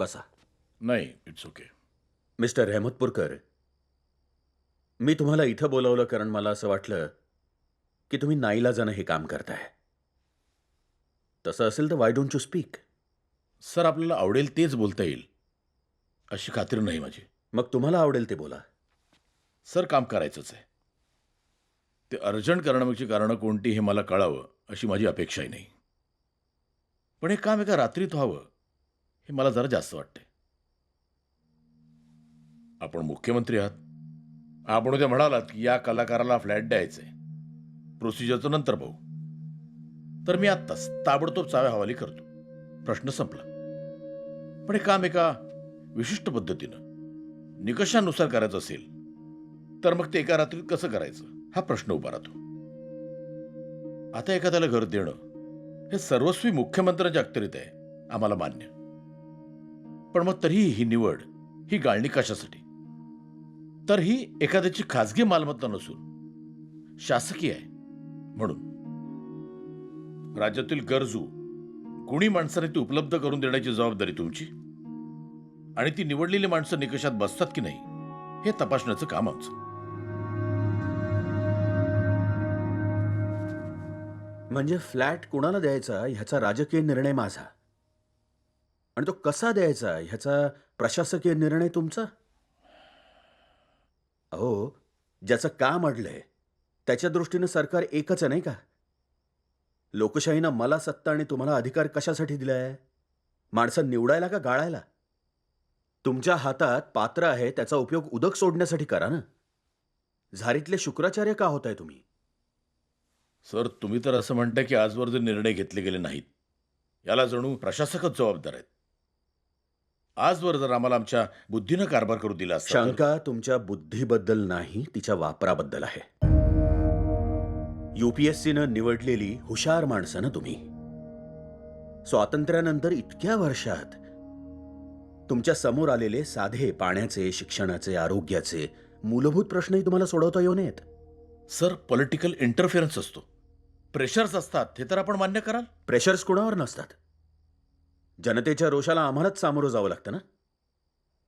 बसा. नाही it's okay mister Rahmatpurkar मी तुम्हाला इथं बोलवलं कारण मला असं वाटलं की तुम्ही नाईलाजानं हे काम करताय. तसं असेल तर why don't you speak sir आपल्याला आवडेल तेच बोलता येईल अशी खात्री नाही माझी. मग तुम्हाला आवडेल ते बोला. सर काम करायचंच आहे. ते अर्जंट करण्यामागची कारणं कोणती हे मला कळावं अशी माझी अपेक्षाही नाही. पण हे काम एका रात्रीत व्हावं. हे मला जरा जास्त वाटते आपण मुख्यमंत्री आहात. आपण उद्या म्हणालात की या कलाकाराला फ्लॅट द्यायचंय. प्रोसिजरचं नंतर पाहू. तर मी आत्ताच ताबडतोब चाव्या हवाली करतो. प्रश्न संपला. पण हे काम एका विशिष्ट पद्धतीनं निकषानुसार करायचं असेल तर मग ते एका रात्रीत कसं करायचं हा प्रश्न उभा राहतो. आता एखाद्याला घर देणं हे सर्वस्वी मुख्यमंत्र्यांच्या अखत्यारीत आहे आम्हाला मान्य. पण मग तरीही ही निवड ही गाळणी कशासाठी? तर ही एखाद्याची खाजगी मालमत्ता नसून शासकीय आहे म्हणून. राज्यातील गरजू गुणी माणसाने ती उपलब्ध करून देण्याची जबाबदारी तुमची? आणि ती निवडलेली माणसं निकषात बसतात की नाही हे तपासण्याचं काम आमचं. म्हणजे फ्लॅट कुणाला द्यायचा ह्याचा राजकीय निर्णय माझा. आणि तो कसा द्यायचा? ह्याचा प्रशासकीय निर्णय तुमचा? अहो ज्याचं काम अडलंय त्याच्या दृष्टीनं सरकार एकच आहे नाही का? लोकशाहीनं मला सत्ता आणि तुम्हाला अधिकार कशासाठी दिलाय? माणसं निवडायला का गाळायला? तुमच्या हातात पात्र आहे त्याचा उपयोग उदक सोडण्यासाठी करा ना. झारीतले शुक्राचार्य का होताय तुम्ही? सर तुम्ही तर असं म्हणताय की आजवर जे निर्णय घेतले गेले नाहीत. याला जणू प्रशासकच जबाबदार आहेत. आजवर जर आम्हाला आमच्या बुद्धीनं कारभार करू दिला असता तर- शंका तुमच्या बुद्धीबद्दल नाही तिच्या वापराबद्दल आहे. युपीएससीनं निवडलेली हुशार माणसं ना तुम्ही? स्वातंत्र्यानंतर इतक्या वर्षात तुमच्यासमोर आलेले साधे पाण्याचे शिक्षणाचे आरोग्याचे मूलभूत प्रश्नही तुम्हाला सोडवता येऊ नयेत. सर पॉलिटिकल इंटरफिअरन्स असतो. प्रेशर्स असतात हे तर आपण मान्य कराल. प्रेशर्स कुणावर नसतात? जनतेच्या रोषाला आम्हालाच सामोरं जावं लागतं ना?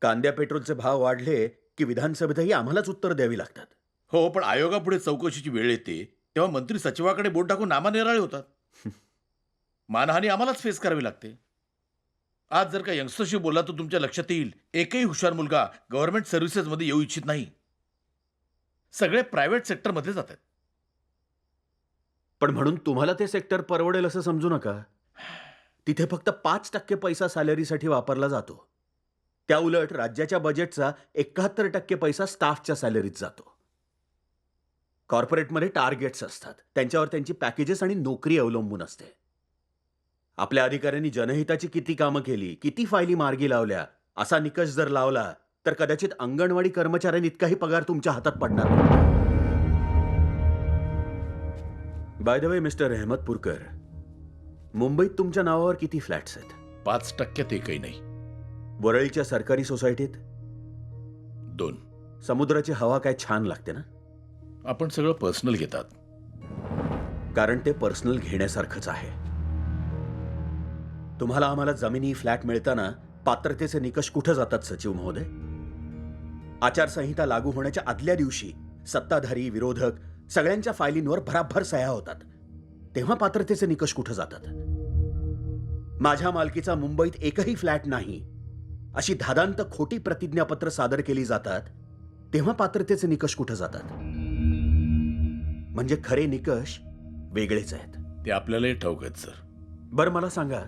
कांद्या पेट्रोलचे भाव वाढले की विधानसभेतही आम्हालाच उत्तर द्यावी लागतात. हो पण आयोगापुढे चौकशीची वेळ येते तेव्हा मंत्री सचिवाकडे बोट टाकून नामानिराळे होतात. मानहानी आम्हालाच फेस करावी लागते. आज जर का यंगस्टरशी बोलला तर तुमच्या लक्षात येईल एकही हुशार मुलगा गव्हर्नमेंट सर्व्हिसेसमध्ये येऊ इच्छित नाही. सगळे प्रायव्हेट सेक्टरमध्ये जातात. पण म्हणून तुम्हाला ते सेक्टर परवडेल असं समजू नका. तिथे फक्त पाच टक्के पैसा सॅलरीसाठी वापरला जातो. त्याउलट राज्याच्या बजेटचा एकाहत्तर टक्के पैसा स्टाफच्या सॅलरीत जातो. कॉर्पोरेटमध्ये टार्गेट्स असतात. त्यांच्यावर त्यांची पॅकेजेस आणि नोकरी अवलंबून असते. आपल्या अधिकाऱ्यांनी जनहिताची किती कामं केली किती फायली मार्गी लावल्या असा निकष जर लावला तर कदाचित अंगणवाडी कर्मचाऱ्यांनी इतकाही पगार तुमच्या हातात पडणार by the way mister Rahmatpurkar मुंबईत तुमच्या नावावर किती फ्लॅट्स आहेत? पाच टक्क्यात एकही नाही. वरळीच्या सरकारी सोसायटीत? दोन. समुद्राची हवा काय छान लागते ना? आपण सगळं पर्सनल घेतात. कारण ते पर्सनल घेण्यासारखंच आहे. तुम्हाला आम्हाला जमिनी फ्लॅट मिळताना पात्रतेचे निकष कुठं जातात सचिव महोदय? आचारसंहिता लागू होण्याच्या आदल्या दिवशी सत्ताधारी विरोधक सगळ्यांच्या फायलींवर भराभर सह्या होतात. तेव्हा पात्रतेचे निकष कुठं जातात? माझ्या मालकीचा मुंबईत एकही फ्लॅट नाही अशी धादांत खोटी प्रतिज्ञापत्र सादर केली जातात तेव्हा पात्रतेचे निकष कुठं जातात? म्हणजे खरे निकष वेगळेच आहेत. ते आपल्यालाही ठाऊक आहेत सर. बरं मला सांगा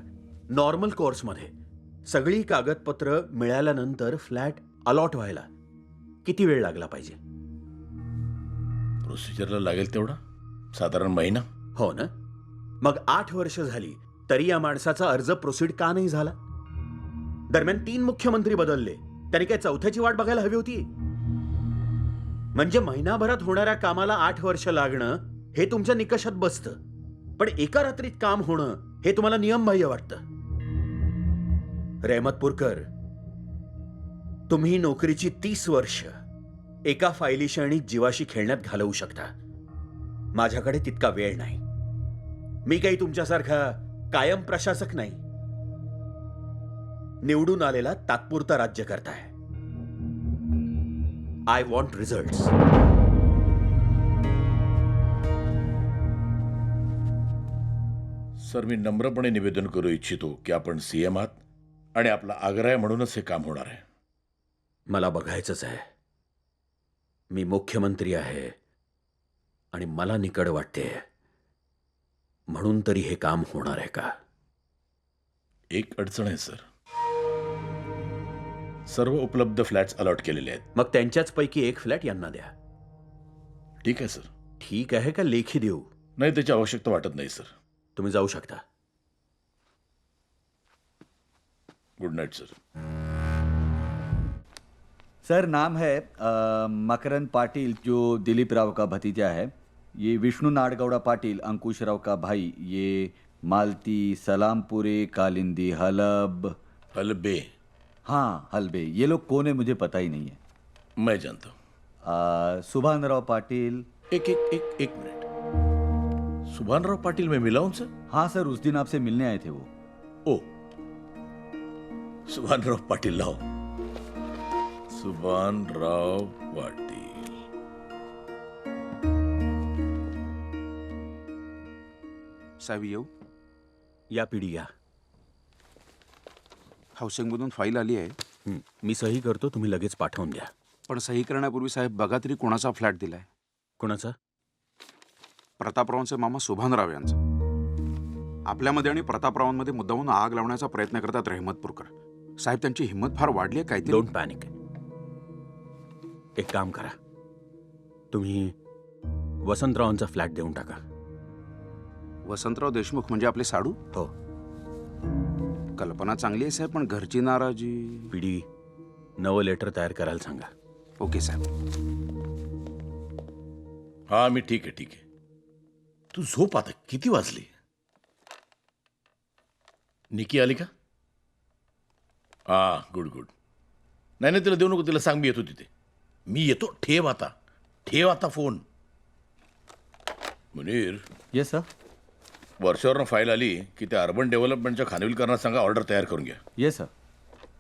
नॉर्मल कोर्समध्ये सगळी कागदपत्र मिळाल्यानंतर फ्लॅट अलॉट व्हायला किती वेळ लागला पाहिजे? प्रोसिजरला लागेल तेवढा? साधारण महिना? हो ना. मग आठ वर्ष झाली तरी या माणसाचा अर्ज प्रोसीड का नाही झाला? दरम्यान तीन मुख्यमंत्री बदलले. त्याने काय चौथ्याची वाट बघायला हवी होती? म्हणजे महिनाभरात होणाऱ्या कामाला आठ वर्ष लागणं हे तुमच्या निकषात बसतं. पण एका रात्रीत काम होणं हे तुम्हाला नियमबाह्य वाटतं. रेहमतपूरकर तुम्ही नोकरीची तीस वर्ष एका फायलीशी आणि जीवाशी खेळण्यात घालवू शकता. माझ्याकडे तितका वेळ नाही. मी काही तुमच्यासारखा कायम प्रशासक नाही. निवडून आलेला तात्पुरता राज्य करताय आय वॉन्ट रिझल्ट सर मी नम्रपणे निवेदन करू इच्छितो की आपण सीएम आहात आणि आपला आग्रह आहे म्हणूनच हे काम होणार आहे. मला बघायचंच आहे. मी मुख्यमंत्री आहे आणि मला निकड वाटते. म्हणून तरी हे काम होणार आहे का? एक अडचण आहे सर. सर्व उपलब्ध फ्लॅट्स अलॉट केलेले आहेत. मग त्यांच्याच पैकी एक फ्लॅट यांना द्या. ठीक आहे सर. ठीक आहे का लेखी देऊ? नाही त्याची आवश्यकता वाटत नाही सर. तुम्ही जाऊ शकता. गुड नाईट सर सर नाम है अ, मकरंद पाटिल जो दिलीप राव का भतीजा है। ये विष्णु नाडगौड़ा पाटिल अंकुश राव का भाई ये मालती सलामपुरे कालिंदी हलब। हलबे? हाँ हलबे। ये लोग कौन है मुझे पता ही नहीं है। मैं जानता हूँ। सुभान राव पाटिल। एक एक एक एक मिनट। सुभानराव पाटील मैं मिला उनसे? हाँ सर उस दिन आपसे मिलने आए थे वो। ओ सुभानराव पाटील लाव सुभानराव पाटील। साहेब येऊ? या पिढी या. हाऊसिंगमधून फाईल आली आहे. हं, मी सही करतो तुम्ही लगेच पाठवून द्या. पण सही करण्यापूर्वी साहेब बघा तरी कोणाचा फ्लॅट दिलाय. कोणाचा? प्रतापरावांचे मामा सुभानराव यांचा. आपल्यामध्ये आणि प्रतापरावांमध्ये मुद्दामून आग लावण्याचा प्रयत्न करतात रहमतपूरकर साहेब त्यांची हिंमत फार वाढली आहे काहीतरी डोंट पॅनिक एक काम करा. तुम्ही वसंतरावांचा फ्लॅट देऊन टाका. वसंतराव देशमुख म्हणजे आपले साडू? हो. कल्पना चांगली आहे साहेब पण घरची नाराजी. पिढी नवं लेटर तयार करायला सांगा. ओके साहेब. हा मी ठीक आहे ठीक आहे. तू झोप आता किती वाजली? निकी आली का? हा गुड गुड नाही नाही तिला देऊ नको तिला सांग मी येतो तिथे. मी येतो ठेव आता. ठेव आता फोन. मुनीर. यस सर वर्षावरनं फाईल आली की त्या अर्बन डेव्हलपमेंटच्या खानविलकरांना सांगा ऑर्डर तयार करून घ्या. यस सर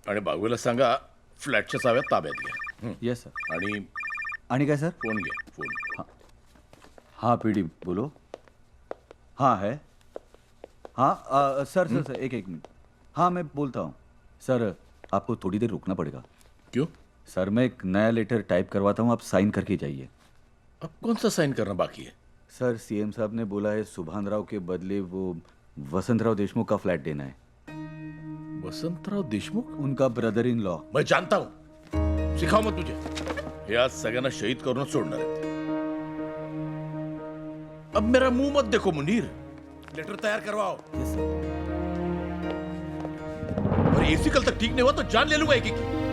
आणि बागवेला सांगा फ्लॅटच्या चाव्यात ताब्यात घ्या. हं. यस सर आणि आणि काय सर फोन घ्या फोन हाँ. पीडी बोलो. हाँ है. हाँ अ, सर सर सर एक एक मिनट. हाँ मैं बोलता हूँ. सर आपको थोड़ी देर रुकना पड़ेगा. क्यों? सर मैं एक नया लेटर टाइप करवाता हूँ आप साइन करके जाइए. अब कौन सा साइन करना बाकी है? सर सीएम साहब ने बोला है सुभान राव के बदले वो वसंत राव देशमुख का फ्लैट देना है। वसंतराव देशमुख? उनका ब्रदर इन लॉ मैं जानता हूँ। सिखाव मत तुझे हे आज सगळ्यांना शहीद करूनच सोडणार आहेत अब मेरा मुँह मत देखो मुनीर। लेटर तैयार करवाओ। और एसी कल तक ठीक नहीं हुआ तो जान ले लूँगा एक एक की।